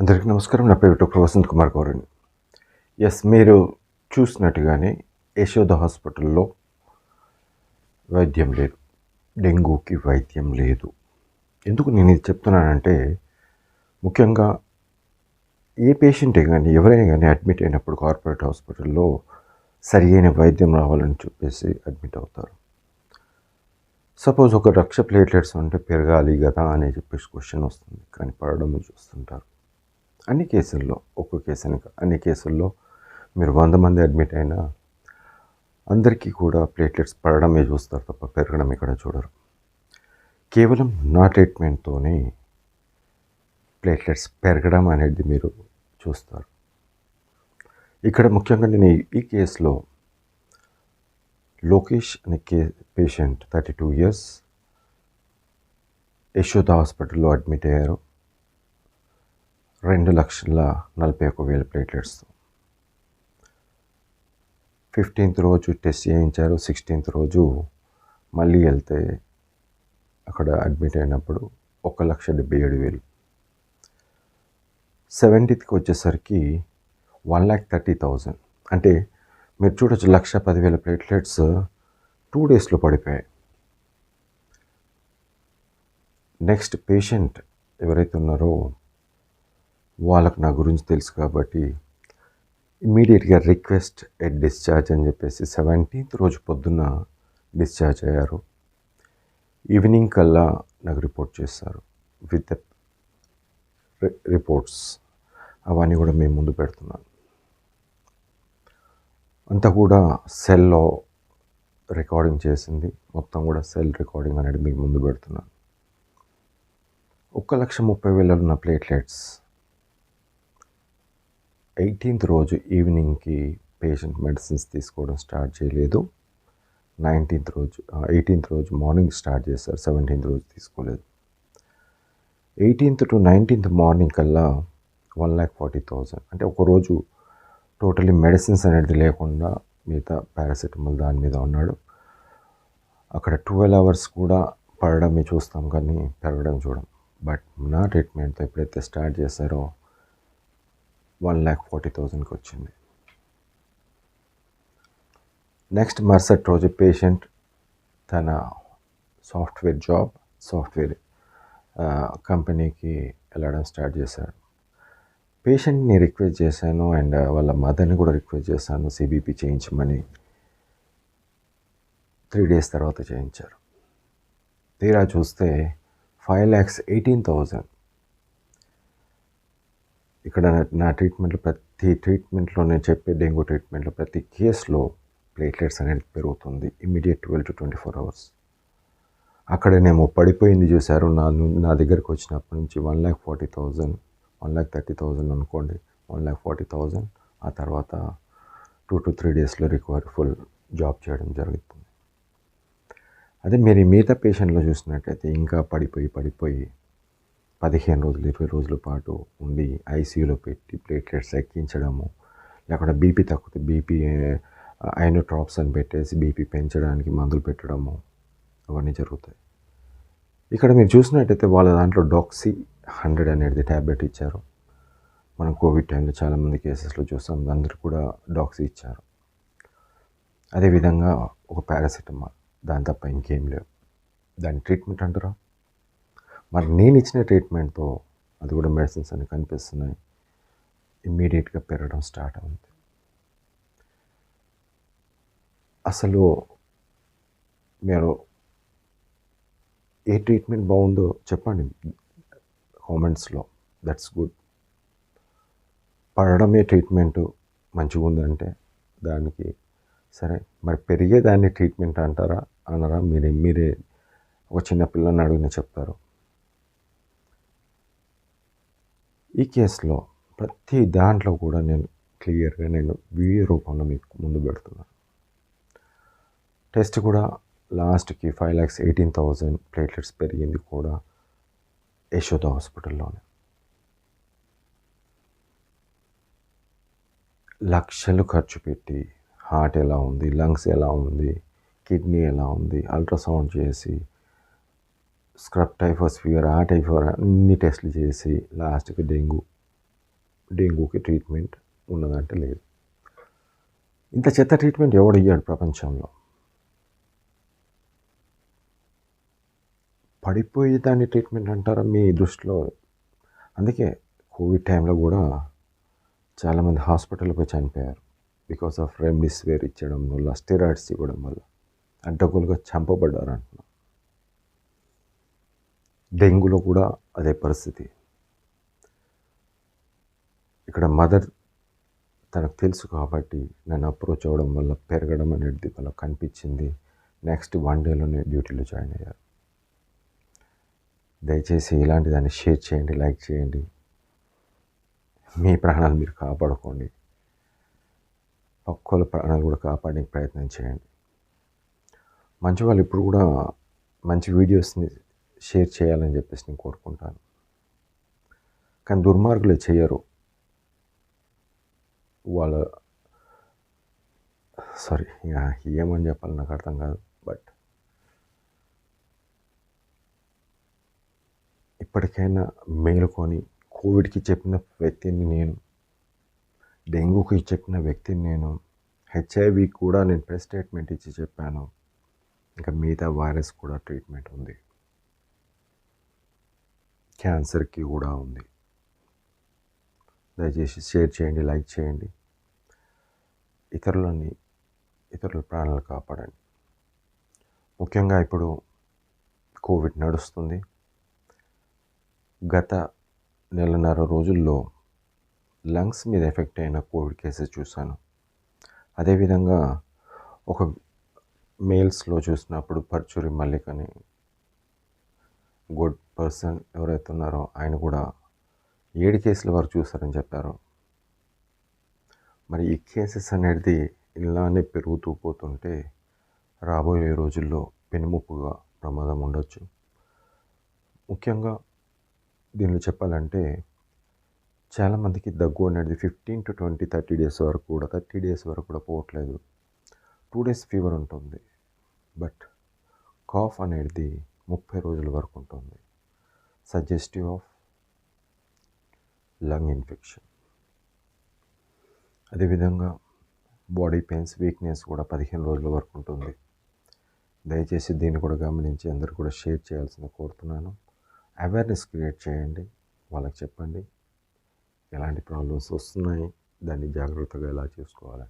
అందరికీ నమస్కారం. నా పేరు డాక్టర్ వసంత్ కుమార్ గౌరని. ఎస్ మీరు చూసినట్టుగానే యశోద హాస్పిటల్లో వైద్యం లేదు. డెంగూకి వైద్యం లేదు. ఎందుకు నేను ఇది చెప్తున్నానంటే ముఖ్యంగా ఏ పేషెంటే కానీ ఎవరైనా కానీ అడ్మిట్ అయినప్పుడు కార్పొరేట్ హాస్పిటల్లో సరి అయిన వైద్యం రావాలని చెప్పేసి అడ్మిట్ అవుతారు. సపోజ్ ఒక లక్ష ప్లేట్లెట్స్ ఉంటే పెరగాలి కదా అని చెప్పేసి క్వశ్చన్ వస్తుంది. కానీ పడడం చూస్తుంటారు. అన్ని కేసుల్లో ఒక్క కేసు అని అన్ని కేసుల్లో మీరు వంద మంది అడ్మిట్ అయినా అందరికీ కూడా ప్లేట్లెట్స్ పడడమే చూస్తారు తప్ప పెరగడం ఇక్కడ చూడరు. కేవలం నా ట్రీట్మెంట్తోనే ప్లేట్లెట్స్ పెరగడం అనేది మీరు చూస్తారు. ఇక్కడ ముఖ్యంగా నేను ఈ- ఈ కేసులో లోకేష్ అనే కే patient thirty two years Yashoda హాస్పిటల్లో అడ్మిట్ అయ్యారు. రెండు లక్షల నలభై ఒక వేల ప్లేట్లెట్స్. ఫిఫ్టీన్త్ రోజు టెస్ట్ చేయించారు. సిక్స్టీన్త్ రోజు మళ్ళీ వెళ్తే అక్కడ అడ్మిట్ అయినప్పుడు ఒక లక్ష డెబ్బై ఏడు వేలు. సెవెంటీత్కి వచ్చేసరికి వన్ ల్యాక్ థర్టీ థౌజండ్. అంటే మీరు చూడొచ్చు లక్ష పదివేల ప్లేట్లెట్స్ టూ డేస్లో పడిపోయాయి. నెక్స్ట్ పేషెంట్ ఎవరైతే ఉన్నారో వాళ్ళకు నా గురించి తెలుసు కాబట్టి ఇమీడియట్గా రిక్వెస్ట్ ఎట్ డిశ్చార్జ్ అని చెప్పేసి సెవెంటీన్త్ రోజు పొద్దున్న డిశ్చార్జ్ అయ్యారు. ఈవినింగ్ కల్లా నాకు రిపోర్ట్ చేస్తారు విత్ రిపోర్ట్స్. అవన్నీ కూడా మేము ముందు పెడుతున్నాను అంతా కూడా సెల్లో రికార్డింగ్ చేసింది. మొత్తం కూడా సెల్ రికార్డింగ్ అనేది మీకు ముందు పెడుతున్నాను ఒక్క లక్ష ముప్పై వేల ఉన్న ప్లేట్లెట్స్ ఎయిటీన్త్ రోజు ఈవినింగ్కి పేషెంట్ మెడిసిన్స్ తీసుకోవడం స్టార్ట్ చేయలేదు. నైన్టీన్త్ రోజు ఎయిటీన్త్ రోజు మార్నింగ్ స్టార్ట్ చేశారు. సెవెంటీన్త్ రోజు తీసుకోలేదు. ఎయిటీన్త్ టు నైన్టీన్త్ మార్నింగ్ కల్లా వన్ ల్యాక్ ఫార్టీ థౌజండ్ అంటే ఒకరోజు టోటలీ మెడిసిన్స్ అనేది లేకుండా మిగతా పారాసిటమాల్ దాని మీద ఉన్నాడు. అక్కడ ట్వెల్వ్ అవర్స్ కూడా పడడమే చూస్తాం కానీ పెరగడం చూడం. బట్ నా ట్రీట్మెంట్తో ఎప్పుడైతే స్టార్ట్ చేశారో వన్ ల్యాక్ ఫార్టీ థౌజండ్కి వచ్చింది నెక్స్ట్ మరుసటి రోజు పేషెంట్ తన సాఫ్ట్వేర్ జాబ్ సాఫ్ట్వేర్ కంపెనీకి వెళ్ళడం స్టార్ట్ చేశాడు. పేషెంట్ని రిక్వెస్ట్ చేశాను అండ్ వాళ్ళ మదర్ని కూడా రిక్వెస్ట్ చేశాను సిబిపి చేయించమని. త్రీ డేస్ తర్వాత చేయించారు. తీరా చూస్తే ఫైవ్ ల్యాక్స్ ఎయిటీన్ థౌజండ్ ఇక్కడ నా- ట్రీట్మెంట్లో ప్రతి ట్రీట్మెంట్లో నేను చెప్పే డెంగ్యూ ట్రీట్మెంట్లో ప్రతి కేసులో ప్లేట్లెట్స్ అనేది పెరుగుతుంది immediate twelve to twenty four hours అక్కడనేమో పడిపోయింది చూశారు. నా నా దగ్గరికి వచ్చినప్పటి నుంచి one lakh forty thousand one lakh thirty thousand అనుకోండి. వన్ ల్యాక్ ఫార్టీ థౌజండ్ ఆ తర్వాత టూ టు త్రీ డేస్లో రికవరీ ఫుల్ జాబ్ చేయడం జరుగుతుంది. అదే మీరు మిగతా పేషెంట్లో చూసినట్టయితే ఇంకా పడిపోయి పడిపోయి పదిహేను రోజులు ఇరవై రోజుల పాటు ఉండి ఐసీయూలో పెట్టి ప్లేట్లెట్స్ ఎక్కించడము లేకుండా బీపీ తగ్గితే బీపీ ఐనో డ్రాప్స్ అని పెట్టేసి బీపీ పెంచడానికి మందులు పెట్టడము అవన్నీ జరుగుతాయి. ఇక్కడ మీరు చూసినట్టయితే వాళ్ళ దాంట్లో డాక్సీ హండ్రెడ్ అనేది ట్యాబ్లెట్ ఇచ్చారు. మనం కోవిడ్ టైంలో చాలామంది కేసెస్లో చూసాం అందరూ కూడా డాక్సీ ఇచ్చారు. అదేవిధంగా ఒక పారాసిటమాల్ దాని తప్ప ఇంకేం లేవు. దాని ట్రీట్మెంట్ అంటారా? మరి నేను ఇచ్చిన ట్రీట్మెంట్తో అది కూడా మెడిసిన్స్ అని కనిపిస్తున్నాయి. ఇమ్మీడియట్గా పెరగడం స్టార్ట్ అవుతుంది అసలు మీరు ఏ ట్రీట్మెంట్ బాగుందో చెప్పండి కామెంట్స్లో. దట్స్ గుడ్ పడడమే ట్రీట్మెంటు మంచిగా ఉందంటే దానికి సరే మరి పెరిగేదాన్ని ట్రీట్మెంట్ అంటారా అనరా మీరే మీరే ఒక చిన్న పిల్లని అడిగిన చెప్తారు. ఈ కేసులో ప్రతి దాంట్లో కూడా నేను క్లియర్గా నేను వీడియో రూపంలో మీకు ముందు పెడుతున్నాను. టెస్ట్ కూడా లాస్ట్కి five lakhs eighteen thousand platelets పెరిగింది కూడా యశోద హాస్పిటల్లోనే. లక్షలు ఖర్చు పెట్టి హార్ట్ ఎలా ఉంది లంగ్స్ ఎలా ఉంది కిడ్నీ ఎలా ఉంది అల్ట్రాసౌండ్ చేసి స్క్రబ్ టైఫస్ ఫీవర్ ఆ టైఫర్ అన్ని టెస్టులు చేసి లాస్ట్కి డెంగ్యూ. డెంగ్యూకి ట్రీట్మెంట్ ఉన్నదంటే లేదు. ఇంత చెత్త ట్రీట్మెంట్ ఎవడు ఇయ్యాడు ప్రపంచంలో? పడిపోయి దాన్ని ట్రీట్మెంట్ అంటారా? మీ దృష్టిలో. అందుకే కోవిడ్ టైంలో కూడా చాలామంది హాస్పిటల్కి పోయి చనిపోయారు. బికాస్ ఆఫ్ రెమ్డిసివిర్ ఇచ్చడం వల్ల స్టెరాయిడ్స్ ఇవ్వడం వల్ల. అడ్డగోలుగా చంపబడ్డారు అంటున్నాం డెంగ్యూలో కూడా అదే పరిస్థితి. ఇక్కడ మదర్ తనకు తెలుసు కాబట్టి నన్ను అప్రోచ్ అవ్వడం వల్ల పెరగడం అనేది వాళ్ళకి కనిపించింది. నెక్స్ట్ వన్ డేలోనే డ్యూటీలో జాయిన్ అయ్యారు. దయచేసి ఇలాంటి దాన్ని షేర్ చేయండి లైక్ చేయండి. మీ ప్రాణాలు మీరు కాపాడుకోండి. ఒక్కోళ్ళ ప్రాణాలు కూడా కాపాడే ప్రయత్నం చేయండి. మంచి వాళ్ళు ఇప్పుడు కూడా మంచి వీడియోస్ని షేర్ చేయాలని చెప్పేసి నేను కోరుకుంటాను. కానీ దుర్మార్గులే చేయరు. వాళ్ళ సారీ ఏమని చెప్పాలి నాకు అర్థం కాదు బట్ ఇప్పటికైనా మేలుకొని కోవిడ్కి చెప్పిన వ్యక్తిని నేను డెంగ్యూకి చెప్పిన వ్యక్తిని నేను హెచ్ఐవి కూడా నేను ప్రెస్ స్టేట్మెంట్ ఇచ్చి చెప్పాను. ఇంకా మిగతా వైరస్ కూడా ట్రీట్మెంట్ ఉంది. క్యాన్సర్కి కూడా ఉంది. దయచేసి షేర్ చేయండి లైక్ చేయండి. ఇతరులని ఇతరుల ప్రాణాలు కాపాడండి. ముఖ్యంగా ఇప్పుడు కోవిడ్ నడుస్తుంది. గత నెలన్నర రోజుల్లో లంగ్స్ మీద ఎఫెక్ట్ అయిన కోవిడ్ కేసెస్ చూశాను. అదేవిధంగా ఒక మేల్స్లో చూసినప్పుడు పర్చురి మల్లిక్ అని గుడ్ పర్సన్ ఎవరైతే ఉన్నారో ఆయన కూడా ఏడు కేసుల వరకు చూస్తారని చెప్పారు. మరి ఈ కేసెస్ అనేది ఇలానే పెరుగుతూ పోతుంటే రాబోయే రోజుల్లో పెనుముప్పుగా ప్రమాదం ఉండొచ్చు. ముఖ్యంగా దీనిలో చెప్పాలంటే చాలామందికి దగ్గు అనేది fifteen to twenty thirty days వరకు కూడా థర్టీ డేస్ వరకు కూడా పోవట్లేదు. టూ డేస్ ఫీవర్ ఉంటుంది. బట్ కాఫ్ అనేది ముప్పై రోజుల వరకు ఉంటుంది. సజెస్టివ్ ఆఫ్ లంగ్ ఇన్ఫెక్షన్ అదేవిధంగా బాడీ పెయిన్స్ వీక్నెస్ కూడా పదిహేను రోజుల వరకు ఉంటుంది. దయచేసి దీన్ని కూడా గమనించి అందరూ కూడా షేర్ చేయాల్సింది కోరుతున్నాను. అవేర్నెస్ క్రియేట్ చేయండి. వాళ్ళకి చెప్పండి. ఎలాంటి ప్రాబ్లమ్స్ వస్తున్నాయి? దాన్ని జాగ్రత్తగా ఎలా చూసుకోవాలి?